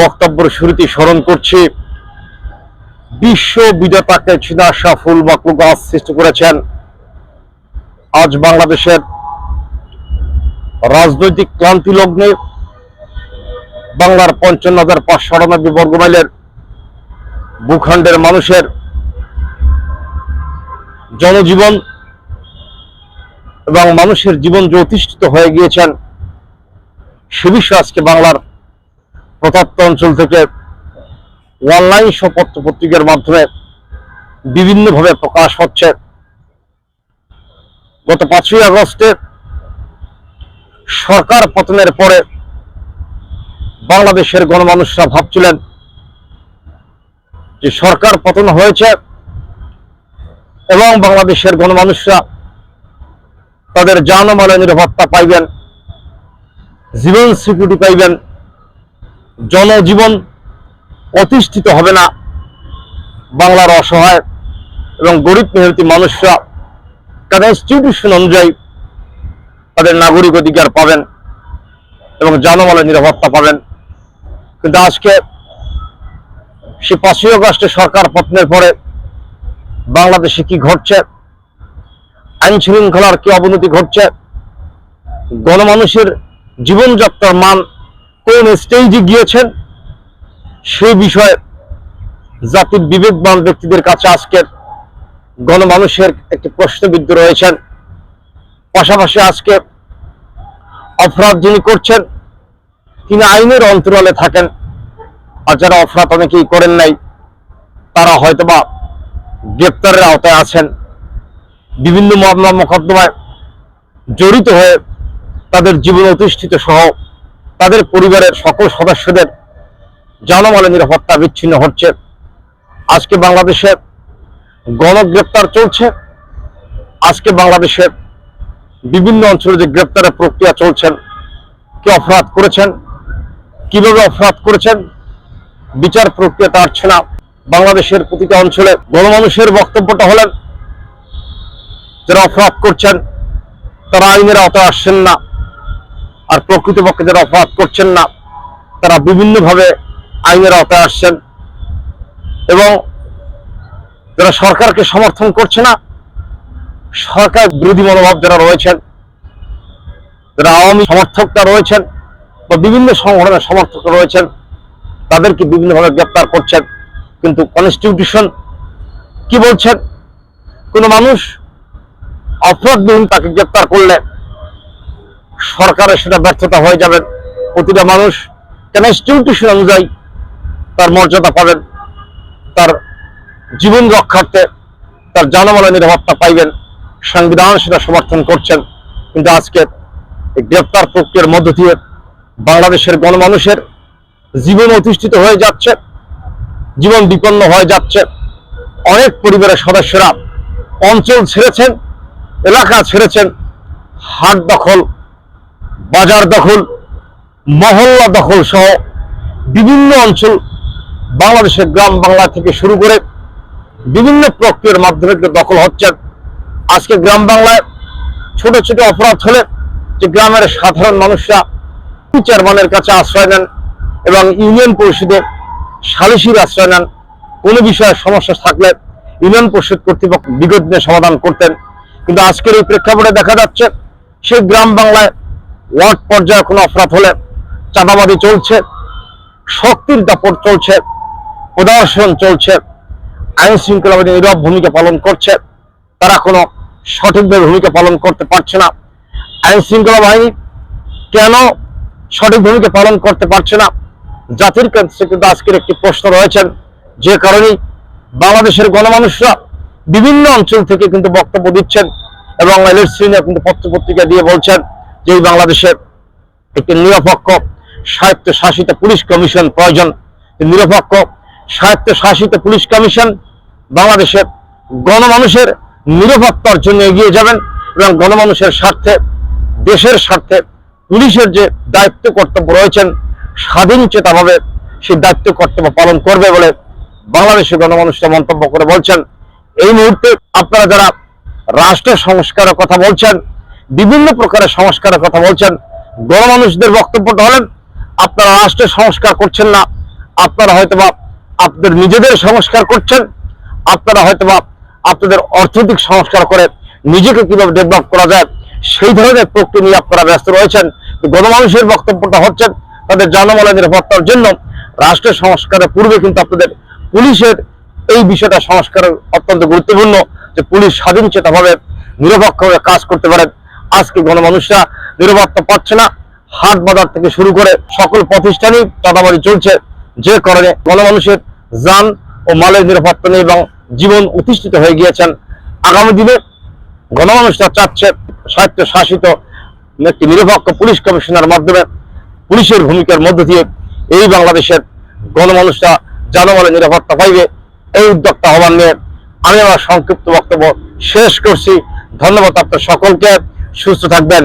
বক্তব্যের শুরুতে স্মরণ করছি, বিশ্ব বিজেতাকে চীনা সাফুল বাকু গাছ সৃষ্টি করেছেন। আজ বাংলাদেশের রাজনৈতিক ক্লান্তি লগ্নে বাংলার পঞ্চান্ন হাজার পাঁচশো আটানব্বই বর্গ মাইলের ভূখণ্ডের মানুষের জনজীবন এবং মানুষের জীবন যে অতিষ্ঠিত হয়ে গিয়েছেন, সে বিষয়ে আজকে বাংলার প্রত্যন্ত অঞ্চল থেকে অনলাইন সহ পত্র পত্রিকার মাধ্যমে বিভিন্নভাবে প্রকাশ হচ্ছে। গত পাঁচই আগস্টে সরকার পতনের পরে বাংলাদেশের গণমানুষরা ভাবছিলেন যে সরকার পতন হয়েছে এবং বাংলাদেশের গণমানুষরা তাদের জানমালের নিরাপত্তা পাইবেন, জীবন সিকিউরিটি পাইবেন। জনজীবন প্রতিষ্ঠিত হবে না। বাংলার অসহায় এবং গরিব মেহনতি মানুষরা কনস্টিটিউশন অনুযায়ী তাদের নাগরিক অধিকার পাবেন এবং জানমালের নিরাপত্তা পাবেন। কিন্তু আজকে সে পাঁচই আগস্টে সরকার পতনের পরে বাংলাদেশে কি ঘটছে? আইন শৃঙ্খলার কি অবনতি ঘটছে? গণমানুষের জীবনযাত্রার মান কোন স্টেজে গিয়েছেন? সেই বিষয়ে জাতির বিবেকবান ব্যক্তিদের কাছে আজকের গণমানুষের একটি প্রশ্নবিদ্ধ রয়েছেন। পাশাপাশি আজকে অপরাধ যিনি করছেন, তিনি আইনের অন্তরালে থাকেন। আর যারা অপরাধ অনেকেই করেন নাই, তারা হয়তোবা গ্রেপ্তারের আওতায় আছেন। বিভিন্ন মামলা মোকদ্দমায় জড়িত হয়ে তাদের জীবন অতিষ্ঠিত সহ তাদের পরিবারের সকল সদস্যদের জানমালের নিরাপত্তা বিচ্ছিন্ন হচ্ছে। আজকে বাংলাদেশে গণগ্রেপ্তার চলছে। আজকে বাংলাদেশের বিভিন্ন অঞ্চলে যে গ্রেপ্তারের প্রক্রিয়া চলছেন কে অপরাধ করেছেন, কীভাবে অপরাধ করেছেন, বিচার প্রক্রিয়াটা আসছে না। বাংলাদেশের প্রতিটা অঞ্চলে গণমানুষের বক্তব্যটা হলেন, যারা অপরাধ করছেন, তারা আইনের আওতায় আসছেন না। আর প্রকৃতপক্ষে যারা অপরাধ করছেন না, তারা বিভিন্নভাবে আইনের আওতায় আসছেন এবং যারা সরকারকে সমর্থন করছে না, সরকার বিরোধী মনোভাব যারা রয়েছেন, যারা আওয়ামী সমর্থকরা রয়েছেন বা বিভিন্ন সংগঠনের সমর্থক রয়েছেন, তাদেরকে বিভিন্নভাবে গ্রেপ্তার করছেন। কিন্তু কনস্টিটিউশন কি বলছেন? কোনো মানুষ অপরাধবিহীন তাকে গ্রেপ্তার করলে সরকারের সেটা ব্যর্থতা হয়ে যাবেন প্রতিটা মানুষ। কনস্টিটিউশন অনুযায়ী তার মর্যাদা পাবেন? তার জীবন রক্ষার্থে তার জানমালের নিরাপত্তা পাইবেন। সংবিধান সেটা সমর্থন করছেন। কিন্তু আজকে এই গ্রেপ্তার প্রক্রিয়ার মধ্য দিয়ে বাংলাদেশের গণমানুষের জীবন অধিষ্ঠিত হয়ে যাচ্ছে, জীবন বিপন্ন হয়ে যাচ্ছে। অনেক পরিবারের সদস্যরা অঞ্চল ছেড়েছেন, এলাকা ছেড়েছেন, হাট দখল বাজার দখল, মহল্লা দখল সহ বিভিন্ন অঞ্চল বাংলাদেশের গ্রাম বাংলা থেকে শুরু করে বিভিন্ন প্রক্রিয়ার মাধ্যমে দখল হচ্ছে। আজকে গ্রাম বাংলায় ছোট ছোট অপরাধ হলে যে গ্রামের সাধারণ মানুষরা চেয়ারম্যানের কাছে আশ্রয় নেন এবং ইউনিয়ন পরিষদে সালিসির আশ্রয় নেন, কোনো বিষয়ে সমস্যা থাকলে ইউনিয়ন পরিষদ কর্তৃপক্ষ বিগত সমাধান করতেন। কিন্তু আজকের এই প্রেক্ষাপটে দেখা যাচ্ছে, সেই গ্রাম বাংলায় ওয়ার্ড পর্যায়ে কোনো অপরাধ হলে চাঁদাবাদি চলছে, শক্তির দাপট চলছে, প্রদর্শন চলছে, আইন বাহিনী নীরব ভূমিকা পালন করছে, তারা কোনো সঠিকভাবে ভূমিকা পালন করতে পারছে না। আইন শৃঙ্খলা বাহিনী কেন সঠিক ভূমিকা পালন করতে পারছে না? জাতির কাছে কিন্তু আজকের একটি প্রশ্ন রয়েছেন যে কারণেই বাংলাদেশের গণমানুষরা বিভিন্ন অঞ্চল থেকে কিন্তু বক্তব্য দিচ্ছেন এবং শ্রেণি কিন্তু পত্র পত্রিকা দিয়ে বলছেন যে বাংলাদেশের একটি নিরপেক্ষ স্বায়ত্তশাসিত পুলিশ কমিশন প্রয়োজন। নিরপেক্ষ স্বায়ত্ত শাসিত পুলিশ কমিশন বাংলাদেশের গণমানুষের নিরাপত্তার জন্য এগিয়ে যাবেন এবং গণমানুষের স্বার্থে, দেশের স্বার্থে পুলিশের যে দায়িত্ব কর্তব্য রয়েছেন, স্বাধীন চেতাভাবে সেই দায়িত্ব কর্তব্য পালন করবে বলে বাংলাদেশের গণমানুষরা মন্তব্য করে বলছেন। এই মুহূর্তে আপনারা যারা রাষ্ট্র সংস্কারের কথা বলছেন বিভিন্ন প্রকারের সংস্কারের কথা বলছেন। গণমানুষদের বক্তব্যটা হলেন, আপনারা রাষ্ট্রের সংস্কার করছেন না, আপনারা হয়তোবা আপনাদের নিজেদের সংস্কার করছেন, আপনারা হয়তোবা আপনাদের অর্থনৈতিক সংস্কার করে নিজেকে কীভাবে ডেভেলপ করা যায়, সেই ধরনের প্রক্রিয়া নিয়ে আপনারা ব্যস্ত রয়েছেন। গণমানুষের বক্তব্যটা হচ্ছেন তাদের জানমালের নিরাপত্তার জন্য রাষ্ট্রের সংস্কারের পূর্বে কিন্তু আপনাদের পুলিশের এই বিষয়টা সংস্কার অত্যন্ত গুরুত্বপূর্ণ যে পুলিশ স্বাধীন চেতাভাবে নিরপেক্ষভাবে কাজ করতে পারেন আজকে গণমানুষরা নিরাপত্তা পাচ্ছে না। হাট বাজার থেকে শুরু করে সকল প্রতিষ্ঠানই চাঁদাবাজি চলছে। যে কারণে গণমানুষের যান ও মালের নিরাপত্তা নেই এবং জীবন অতিষ্ঠিত হয়ে গিয়েছেন। আগামী দিনে গণমানুষরা চাচ্ছে স্বায়ত্ত শাসিত একটি নিরপেক্ষ পুলিশ কমিশনের মাধ্যমে পুলিশের ভূমিকার মধ্য দিয়ে এই বাংলাদেশের গণমানুষরা জনমালের নিরাপত্তা পাইবে এই উদ্যোক্তা হবার নিয়ে আমি আমার সংক্ষিপ্ত বক্তব্য শেষ করছি। ধন্যবাদ আপনার সকলকে। সুস্থ থাকবেন।